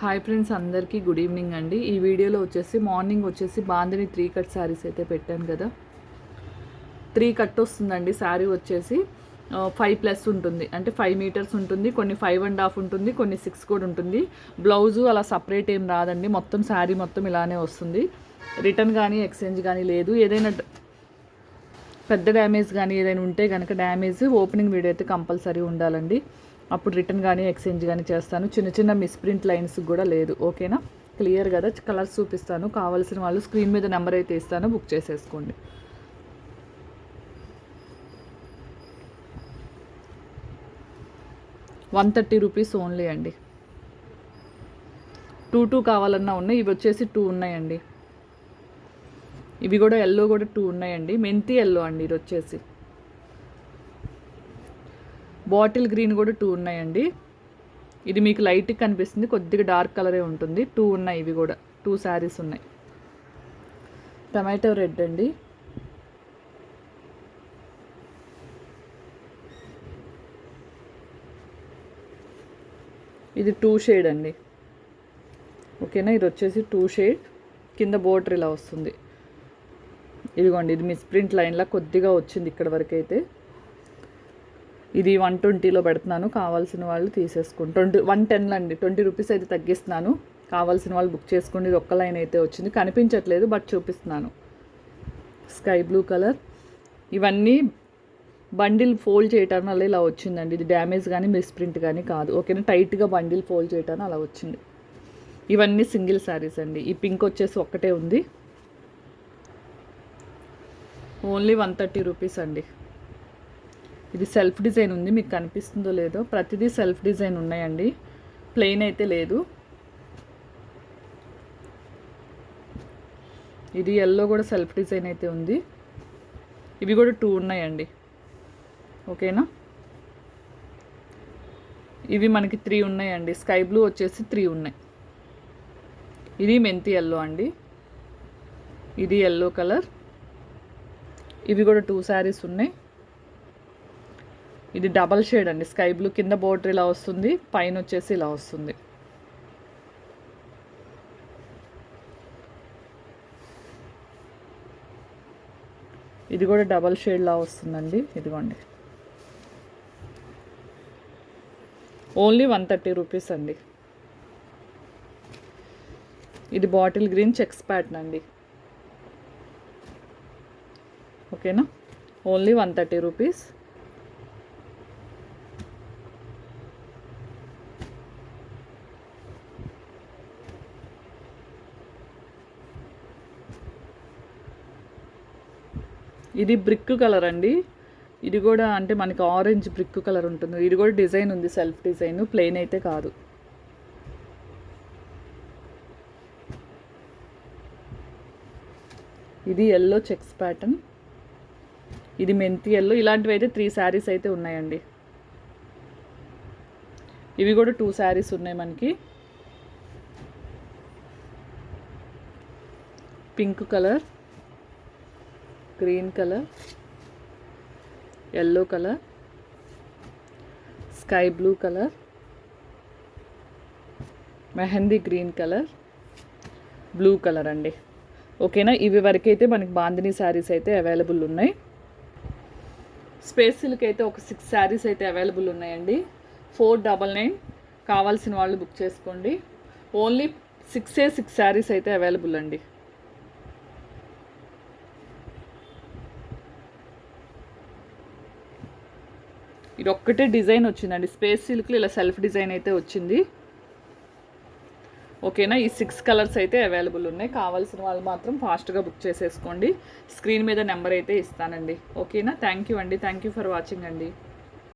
Hi friends అందరికీ good evening అండి. ఈ వీడియోలో వచ్చేసి మార్నింగ్ వచ్చేసి బాందిని త్రీ కట్ శారీస్ అయితే పెట్టాను కదా. త్రీ కట్ వస్తుందండి. శారీ వచ్చేసి ఫైవ్ ప్లస్ ఉంటుంది. అంటే ఫైవ్ మీటర్స్ ఉంటుంది కొన్ని ఫైవ్ అండ్ హాఫ్ ఉంటుంది కొన్ని సిక్స్ కూడా ఉంటుంది. బ్లౌజు అలా సపరేట్ ఏం రాదండి. మొత్తం శారీ మొత్తం ఇలానే వస్తుంది. రిటర్న్ కానీ ఎక్స్చేంజ్ కానీ లేదు. ఏదైనా పెద్ద డ్యామేజ్ కానీ ఏదైనా ఉంటే కనుక డ్యామేజ్ ఓపెనింగ్ వీడియో అయితే కంపల్సరీ ఉండాలండి. అప్పుడు రిటర్న్ కానీ ఎక్స్చేంజ్ కానీ చేస్తాను. చిన్న చిన్న మిస్ప్రింట్ లైన్స్ కూడా లేదు. ఓకేనా? క్లియర్ కదా? కలర్స్ చూపిస్తాను. కావాల్సిన వాళ్ళు స్క్రీన్ మీద నెంబర్ అయితే ఇస్తాను. బుక్ చేసేసుకోండి. వన్ థర్టీ రూపీస్ ఓన్లీ అండి. టూ టూ కావాలన్నా ఉన్నాయి. ఇవి వచ్చేసి టూ ఉన్నాయండి. ఇవి కూడా ఎల్లో కూడా టూ ఉన్నాయండి. మెంతి ఎల్లో అండి. ఇది వచ్చేసి. బాటిల్ గ్రీన్ కూడా టూ ఉన్నాయండి. ఇది మీకు లైట్గా కనిపిస్తుంది. కొద్దిగా డార్క్ కలరే ఉంటుంది. టూ ఉన్నాయి ఇవి కూడా. టూ శారీస్ ఉన్నాయి. టమాటో రెడ్ అండి. ఇది టూ షేడ్ అండి. ఓకేనా? ఇది వచ్చేసి టూ షేడ్. కింద బోర్డర్ ఇలా వస్తుంది. ఇదిగోండి. ఇది మిస్ ప్రింట్ లైన్లా కొద్దిగా వచ్చింది ఇక్కడ వరకు అయితే ఇది వన్ ట్వంటీలో పెడుతున్నాను. కావాల్సిన వాళ్ళు తీసేసుకోండి. ట్వంటీ వన్ టెన్లో అండి. ట్వంటీ రూపీస్ అయితే తగ్గిస్తున్నాను. కావాల్సిన వాళ్ళు బుక్ చేసుకోండి. ఇది ఒక్క లైన్ అయితే వచ్చింది. కనిపించట్లేదు బట్ చూపిస్తున్నాను. Sky blue colour. ఇవన్నీ బండిల్ ఫోల్డ్ చేయటం వల్ల ఇలా వచ్చిందండి. ఇది డ్యామేజ్ కానీ మిస్ప్రింట్ కానీ కాదు. ఓకేనా? టైట్గా బండిల్ ఫోల్డ్ చేయటం అలా వచ్చింది. ఇవన్నీ సింగిల్ శారీస్ అండి. ఈ పింక్ వచ్చేసి ఒక్కటే ఉంది. ఓన్లీ వన్ థర్టీ రూపీస్ అండి. ఇది సెల్ఫ్ డిజైన్ ఉంది మీకు కనిపిస్తుందో లేదో. ప్రతిదీ సెల్ఫ్ డిజైన్ ఉన్నాయండి. ప్లెయిన్ అయితే లేదు. ఇది ఎల్లో కూడా సెల్ఫ్ డిజైన్ అయితే ఉంది. ఇవి కూడా టూ ఉన్నాయండి. ఓకేనా? ఇవి మనకి త్రీ ఉన్నాయండి. స్కై బ్లూ వచ్చేసి త్రీ ఉన్నాయి. ఇది మెంతి ఎల్లో అండి. ఇది ఎల్లో కలర్. ఇవి కూడా టూ శారీస్ ఉన్నాయి. ఇది డబల్ షేడ్ అండి. స్కై బ్లూ కింద బోర్డర్ ఇలా వస్తుంది పైన వచ్చేసి ఇలా వస్తుంది. ఇది కూడా డబల్ షేడ్లా వస్తుందండి. ఇదిగోండి. ఓన్లీ వన్ థర్టీ రూపీస్ అండి. ఇది బాటిల్ గ్రీన్ చెక్స్ ప్యాటర్న్ అండి. ఓకేనా? Only one thirty rupees. ఇది బ్రిక్ కలర్ అండి. ఇది కూడా అంటే మనకి ఆరెంజ్ బ్రిక్ కలర్ ఉంటుంది. ఇది కూడా డిజైన్ ఉంది సెల్ఫ్ డిజైన్. ప్లెయిన్ అయితే కాదు. ఇది ఎల్లో చెక్స్ ప్యాటర్న్ ఇది మెంతి ఎల్లో ఇలాంటివి అయితే త్రీ శారీస్ అయితే ఉన్నాయండి. ఇవి కూడా టూ శారీస్ ఉన్నాయి మనకి. Pink colour. Green colour yellow colour sky blue colour mehndi green colour blue colour అండి. ఓకేనా ఇవి వరకైతే మనకి బాందిని శారీస్ అయితే అవైలబుల్ ఉన్నాయి. స్పేస్ సిల్క్ అయితే ఒక సిక్స్ శారీస్ అయితే అవైలబుల్ ఉన్నాయండి. ఫోర్ డబల్ నైన్ కావాల్సిన వాళ్ళు బుక్ చేసుకోండి. ఓన్లీ సిక్సే సిక్స్ శారీస్ అయితే అవైలబుల్ అండి. ఇది ఒక్కటే డిజైన్ వచ్చిందండి. స్పేస్ సిల్క్లో ఇలా సెల్ఫ్ డిజైన్ అయితే వచ్చింది. ఓకేనా? ఈ సిక్స్ కలర్స్ అయితే అవైలబుల్ ఉన్నాయి. కావాల్సిన వాళ్ళు మాత్రం ఫాస్ట్గా బుక్ చేసేసుకోండి. స్క్రీన్ మీద నెంబర్ అయితే ఇస్తానండి. ఓకేనా? థ్యాంక్ యూ అండి. థ్యాంక్ యూ ఫర్ వాచింగ్ అండి.